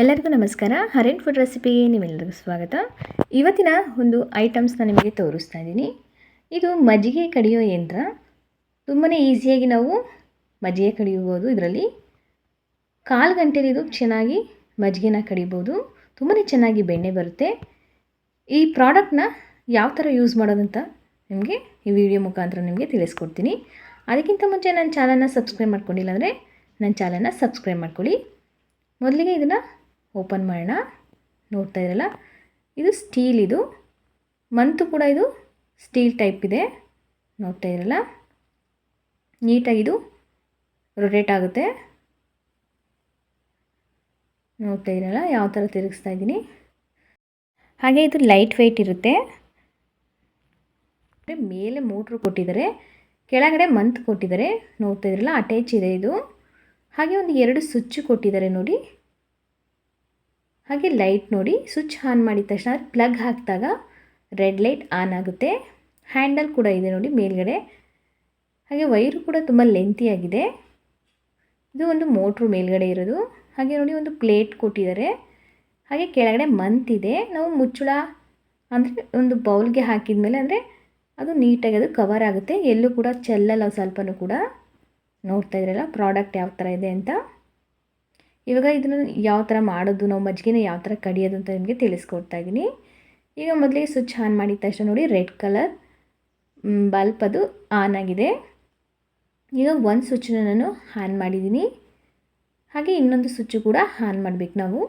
ಎಲ್ಲರಿಗೂ ನಮಸ್ಕಾರ. ಹರೇನ್ ಫುಡ್ ರೆಸಿಪಿಗೆ ನಿಮ್ಮೆಲ್ಲರಿಗೂ ಸ್ವಾಗತ. ಇವತ್ತಿನ ಒಂದು ಐಟಮ್ಸ್ನ ನಿಮಗೆ ತೋರಿಸ್ತಾ ಇದ್ದೀನಿ. ಇದು ಮಜ್ಜಿಗೆ ಕಡಿಯೋ ಯಂತ್ರ. ತುಂಬಾ ಈಸಿಯಾಗಿ ನಾವು ಮಜ್ಜಿಗೆ ಕಡಿಯಬೋದು ಇದರಲ್ಲಿ ಕಾಲು ಗಂಟೆಲಿ ಇದು ಚೆನ್ನಾಗಿ ಮಜ್ಜಿಗೆನ ಕಡಿಬೋದು ತುಂಬಾ ಚೆನ್ನಾಗಿ ಬೆಣ್ಣೆ ಬರುತ್ತೆ. ಈ ಪ್ರಾಡಕ್ಟ್ನ ಯಾವ ಥರ ಯೂಸ್ ಮಾಡೋದಂತ ನಿಮಗೆ ಈ ವಿಡಿಯೋ ಮುಖಾಂತರ ನಿಮಗೆ ತಿಳಿಸ್ಕೊಡ್ತೀನಿ. ಅದಕ್ಕಿಂತ ಮುಂಚೆ ನನ್ನ ಚಾನಲ್ನ ಸಬ್ಸ್ಕ್ರೈಬ್ ಮಾಡ್ಕೊಂಡಿಲ್ಲ ಅಂದರೆ ನನ್ನ ಚಾನಲ್ನ ಸಬ್ಸ್ಕ್ರೈಬ್ ಮಾಡ್ಕೊಳ್ಳಿ. ಮೊದಲಿಗೆ ಇದನ್ನು ಓಪನ್ ಮಾಡೋಣ. ನೋಡ್ತಾ ಇರಲ್ಲ? ಇದು ಸ್ಟೀಲ್ ಇದು. ಮಂತು ಕೂಡ ಇದು ಸ್ಟೀಲ್ ಟೈಪ್ ಇದೆ. ನೋಡ್ತಾ ಇರಲ್ಲ? ನೀಟಾಗಿ ಇದು ರೊಟೇಟ್ ಆಗುತ್ತೆ. ನೋಡ್ತಾ ಇರಲ್ಲ? ಯಾವ ಥರ ತಿರುಗಿಸ್ತಾ ಇದ್ದೀನಿ? ಹಾಗೆ ಇದು ಲೈಟ್ ವೆಯ್ಟ್ ಇರುತ್ತೆ. ಮೇಲೆ ಮೋಟ್ರು ಕೊಟ್ಟಿದ್ದಾರೆ. ಕೆಳಗಡೆ ಮಂತ್ ಕೊಟ್ಟಿದ್ದಾರೆ. ನೋಡ್ತಾ ಇದ್ರಲ್ಲ ಅಟ್ಯಾಚ್ ಇದೆ ಇದು. ಹಾಗೆ ಒಂದು ಎರಡು ಸ್ವಿಚ್ ಕೊಟ್ಟಿದ್ದಾರೆ ನೋಡಿ. ಹಾಗೆ ಲೈಟ್ ನೋಡಿ ಸ್ವಿಚ್ ಆನ್ ಮಾಡಿದ ತಕ್ಷಣ ಪ್ಲಗ್ ಹಾಕಿದಾಗ ರೆಡ್ ಲೈಟ್ ಆನ್ ಆಗುತ್ತೆ. ಹ್ಯಾಂಡಲ್ ಕೂಡ ಇದೆ ನೋಡಿ ಮೇಲ್ಗಡೆ. ಹಾಗೆ ವೈರು ಕೂಡ ತುಂಬ ಲೆಂತಿಯಾಗಿದೆ ಇದು ಒಂದು ಮೋಟ್ರು ಮೇಲ್ಗಡೆ ಇರೋದು. ಹಾಗೆ ನೋಡಿ ಒಂದು ಪ್ಲೇಟ್ ಕೊಟ್ಟಿದ್ದಾರೆ. ಹಾಗೆ ಕೆಳಗಡೆ ಮಂತ್ ಇದೆ. ನಾವು ಮುಚ್ಚುಳ ಅಂದರೆ ಒಂದು ಬೌಲ್ಗೆ ಹಾಕಿದ ಮೇಲೆ ಅಂದರೆ ಅದು ನೀಟಾಗಿ ಅದು ಕವರ್ ಆಗುತ್ತೆ. ಎಲ್ಲೂ ಕೂಡ ಚೆಲ್ಲಲ್ಲ ಸ್ವಲ್ಪನೂ ಕೂಡ. ನೋಡ್ತಾ ಇದ್ರಲ್ಲ ಪ್ರಾಡಕ್ಟ್ ಯಾವ ಥರ ಇದೆ ಅಂತ. ಇವಾಗ ಇದನ್ನು ಯಾವ ಥರ ಮಾಡೋದು, ನಾವು ಮಜ್ಜಿಗೆನ ಯಾವ ಥರ ಕಡಿಯೋದು ಅಂತ ನಿಮಗೆ ತಿಳಿಸ್ಕೊಡ್ತಾ ಇದ್ದೀನಿ ಈಗ ಮೊದಲಿಗೆ ಸ್ವಿಚ್ ಆನ್ ಮಾಡಿದ ತಕ್ಷಣ ನೋಡಿ ರೆಡ್ ಕಲರ್ ಬಲ್ಪ್ ಅದು ಆನ್ ಆಗಿದೆ. ಈಗ ಒಂದು ಸ್ವಿಚ್ನ ನಾನು ಆನ್ ಮಾಡಿದ್ದೀನಿ ಹಾಗೆ ಇನ್ನೊಂದು ಸ್ವಿಚ್ಚು ಕೂಡ ಆನ್ ಮಾಡಬೇಕು ನಾವು.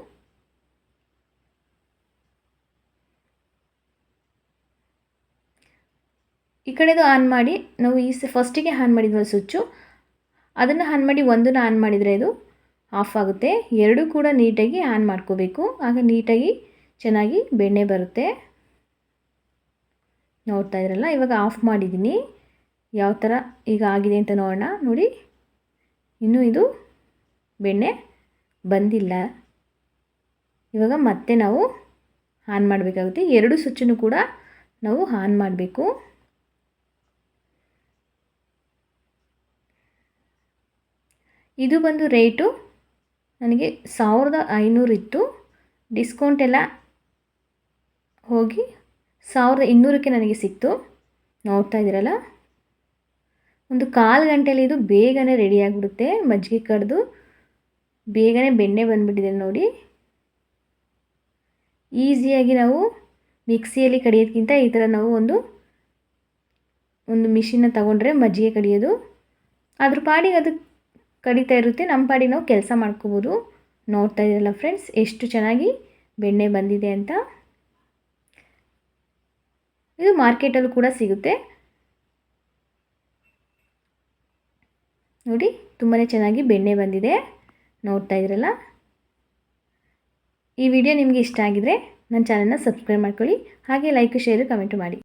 ಈ ಕಡೆದು ಆನ್ ಮಾಡಿ, ನಾವು ಈ ಫಸ್ಟಿಗೆ ಆನ್ ಮಾಡಿದ್ವಲ್ಲ ಸ್ವಿಚ್ಚು ಅದನ್ನು ಆನ್ ಮಾಡಿ ಒಂದನ್ನು ಆನ್ ಮಾಡಿದರೆ ಇದು ಆಫ್ ಆಗುತ್ತೆ. ಎರಡೂ ಕೂಡ ನೀಟಾಗಿ ಆನ್ ಮಾಡ್ಕೋಬೇಕು. ಆಗ ನೀಟಾಗಿ ಚೆನ್ನಾಗಿ ಬೆಣ್ಣೆ ಬರುತ್ತೆ. ನೋಡ್ತಾ ಇದ್ರಲ್ಲ, ಇವಾಗ ಆಫ್ ಮಾಡಿದ್ದೀನಿ. ಯಾವ ಥರ ಈಗ ಆಗಿದೆ ಅಂತ ನೋಡೋಣ. ನೋಡಿ, ಇನ್ನೂ ಇದು ಬೆಣ್ಣೆ ಬಂದಿಲ್ಲ. ಇವಾಗ ಮತ್ತೆ ನಾವು ಆನ್ ಮಾಡಬೇಕಾಗುತ್ತೆ. ಎರಡು ಸ್ವಿಚ್ಚನ್ನು ಕೂಡ ನಾವು ಆನ್ ಮಾಡಬೇಕು. ಇದು ಬಂದು ರೇಟು ನನಗೆ ಸಾವಿರದ ಐನೂರಿತ್ತು ಡಿಸ್ಕೌಂಟ್ ಎಲ್ಲ ಹೋಗಿ ಸಾವಿರದ ಇನ್ನೂರಕ್ಕೆ ನನಗೆ ಸಿಕ್ತು. ನೋಡ್ತಾ ಇದ್ದೀರಲ್ಲ? ಒಂದು ಕಾಲು ಗಂಟೆಯಲ್ಲಿ ಇದು ಬೇಗನೆ ರೆಡಿಯಾಗಿಬಿಡುತ್ತೆ ಮಜ್ಜಿಗೆ ಕಡ್ದು ಬೇಗನೆ ಬೆಣ್ಣೆ ಬಂದುಬಿಟ್ಟಿದೆ ನೋಡಿ. ಈಸಿಯಾಗಿ ನಾವು ಮಿಕ್ಸಿಯಲ್ಲಿ ಕಡಿಯೋದಕ್ಕಿಂತ ಈ ಥರ ನಾವು ಒಂದು ಒಂದು ಮಿಷಿನ್ನ ತಗೊಂಡ್ರೆ ಮಜ್ಜಿಗೆ ಕಡಿಯೋದು. ಅದ್ರ ಪಾಡಿಗೆ ಅದು ಕಡಿತಾ ಇರುತ್ತೆ, ನಮ್ಮ ಪಾಡಿ ನಾವು ಕೆಲಸ ಮಾಡ್ಕೋಬೋದು. ನೋಡ್ತಾ ಇದ್ದೀರಲ್ಲ ಫ್ರೆಂಡ್ಸ್ ಎಷ್ಟು ಚೆನ್ನಾಗಿ ಬೆಣ್ಣೆ ಬಂದಿದೆ ಅಂತ. ಇದು ಮಾರ್ಕೆಟಲ್ಲೂ ಕೂಡ ಸಿಗುತ್ತೆ. ನೋಡಿ ತುಂಬಾ ಚೆನ್ನಾಗಿ ಬೆಣ್ಣೆ ಬಂದಿದೆ. ನೋಡ್ತಾ ಇದ್ರಲ್ಲ. ಈ ವಿಡಿಯೋ ನಿಮಗೆ ಇಷ್ಟ ಆಗಿದ್ರೆ ನನ್ನ ಚಾನಲ್ನ ಸಬ್ಸ್ಕ್ರೈಬ್ ಮಾಡ್ಕೊಳ್ಳಿ, ಹಾಗೆ ಲೈಕ್ ಶೇರು ಕಮೆಂಟ್ ಮಾಡಿ.